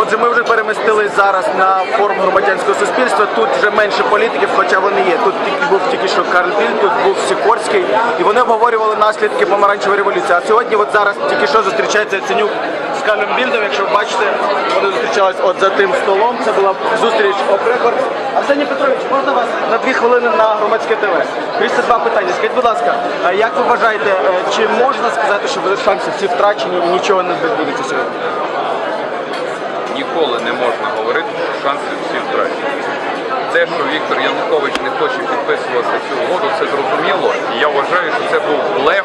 Отже, ми вже перемістились зараз на форум громадянського суспільства. Тут вже менше політиків, хоча вони є. Тут був тільки що Карл Біль, тут був Сікорський, і вони обговорювали наслідки помаранчевої революції. А сьогодні, от зараз тільки що зустрічається Яценюк з Карлем Більдом. Якщо ви бачите, вони зустрічались от за тим столом. Це була зустріч Опрекорд. Арсеній Петрович, можна вас на дві хвилини на громадське ТВ? 32 питання. Скажіть, будь ласка, як ви вважаєте, е, чи можна сказати, що шанси всі втрачені і нічого не відбудеться сьогодні? Ніколи не можна говорити, що шанси всі втрачені. Те, що Віктор Янукович не хоче підписувати цю угоду, це зрозуміло. І я вважаю, що це був блеф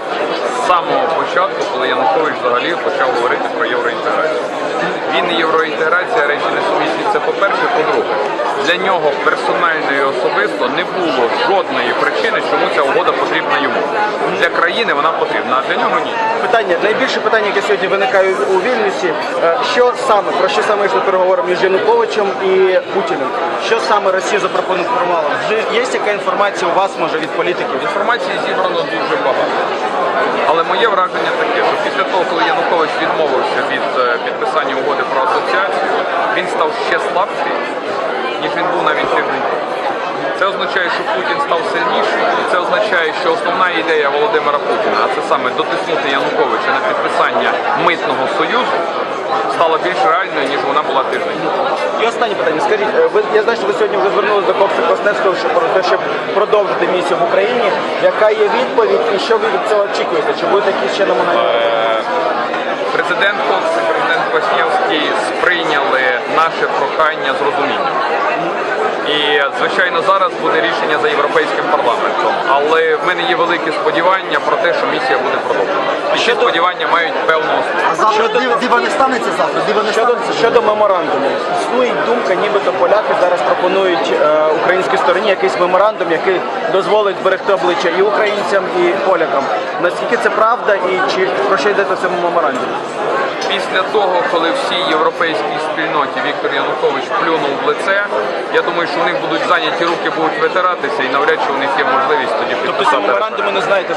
з самого початку, коли Янукович взагалі почав говорити про євроінтеграцію. Він і євроінтеграція речі несумісні. Це по-перше, по-друге, для нього персонально і особисто не було жодної причини, чому ця угода потрібна йому. Для країни вона потрібна, а для нього ні. Питання найбільше питання, яке сьогодні виникає у Вільнюсі, е, що саме про що саме йшли переговори між Януковичем і Путіним? Що саме Росія запропонувала? Вже є яка інформація у вас може від політиків? Інформації зібрано дуже багато. Але моє враження таке, що після того, коли Янукович відмовився від е, підписання угоди про асоціацію, він став ще слабший, ніж він був навіть тиждень. Це означає, що Путін став сильніший, і це означає, що основна ідея Володимира Путіна, а це саме дотиснути Януковича на підписання митного союзу, стала більш реальною, ніж вона була тиждень. І останнє питання. Скажіть, е, ви я знаю, що ви сьогодні вже звернулися до Кокса Косневського, щоб про те, щоб продовжити місію в Україні. Яка є відповідь і що ви від цього очікуєте? Чи будуть якісь ще намагання? Президент Кокс і президент Кваснєвський сприйняли наше прохання з розумінням. І, звичайно, зараз буде рішення за європейським парламентом. Але в мене є великі сподівання про те, що місія буде продовжена. І ці сподівання мають певну основу. А завтра дива, не станеться завтра, дива не Щодо, станеться. щодо меморандуму, існує думка, нібито поляки зараз пропонують е, українській стороні якийсь меморандум, який дозволить зберегти обличчя і українцям, і полякам. Наскільки це правда, і чи про що йдеться в цьому меморандумі? Після того, коли всій європейській спільноті Віктор Янукович плюнув в лице, я думаю, що у них будуть зайняті руки, будуть витиратися, і навряд чи у них є можливість тоді Тобто ці меморандуми не знаєте,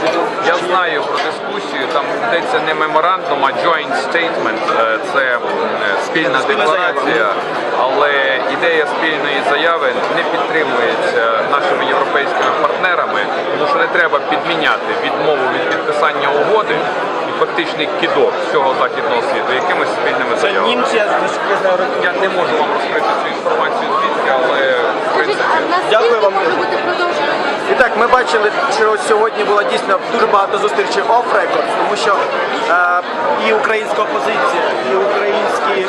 Я знаю про дискусію. Там йдеться не меморандум, а joint statement. Е, Це е, спільна декларація. Але ідея спільної заяви не підтримується нашими європейськими партнерами, тому що не треба підміняти відмову від підписання угоди фактичний кідок всього західного світу якимись спільними це заявами. німці, я не можу вам розкрити цю інформацію звідки, але в принципі. Дякую вам. може бути продовження? І так, ми бачили, що сьогодні було дійсно дуже багато зустрічей оф-рекорд, тому що е, і українська опозиція, і українські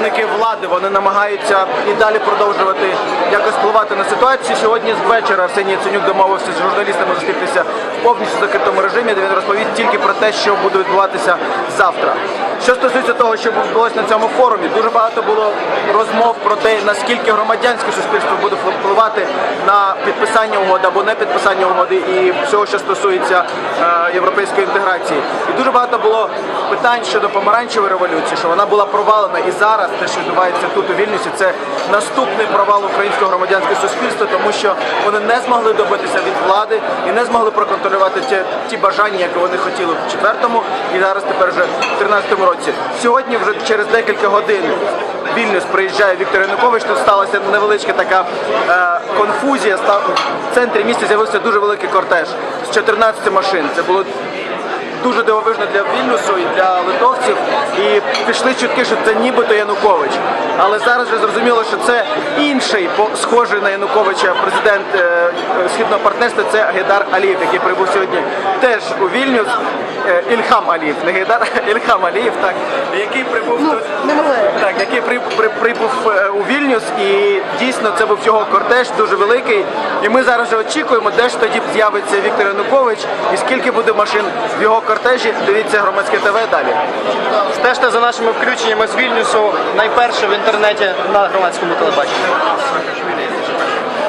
представники влади вони намагаються і далі продовжувати якось впливати на ситуацію. Сьогодні з вечора Арсеній Яценюк домовився з журналістами зустрітися в повністю закритому режимі, де він розповість тільки про те, що буде відбуватися завтра. Що стосується того, що відбулося на цьому форумі, дуже багато було розмов про те, наскільки громадянське суспільство буде впливати на підписання угоди або не підписання угоди і всього, що стосується е, європейської інтеграції. І дуже багато було питань щодо помаранчевої революції, що вона була провалена. І зараз те, що відбувається тут у Вільнюсі, це наступний провал українського громадянського суспільства, тому що вони не змогли добитися від влади і не змогли проконтролювати ті, ті бажання, які вони хотіли в четвертому, і зараз тепер вже в 13-му році. Сьогодні, вже через декілька годин, Вільнюс приїжджає Віктор Янукович. Тут сталася невеличка така е, конфузія. В центрі міста з'явився дуже великий кортеж з 14 машин. Це було дуже дивовижно для Вільнюсу і для литовців. І пішли чутки, що це нібито Янукович. Але зараз вже зрозуміло, що це інший схожий на Януковича президент е, е, східного партнерства. Це Гедар Алієв, який прибув сьогодні теж у Вільнюс. Е, Ільхам Алієв, не Гедар, а Ільхам Алієв, так який прибув тут. Так, який при, при, прибув е, у Вільнюс, і дійсно це був його кортеж дуже великий. І ми зараз вже очікуємо, де ж тоді з'явиться Віктор Янукович і скільки буде машин в його кортежі. Дивіться громадське ТВ далі. Стежте за нашими включеннями з Вільнюсу найперше в інтернеті на громадському телебаченні.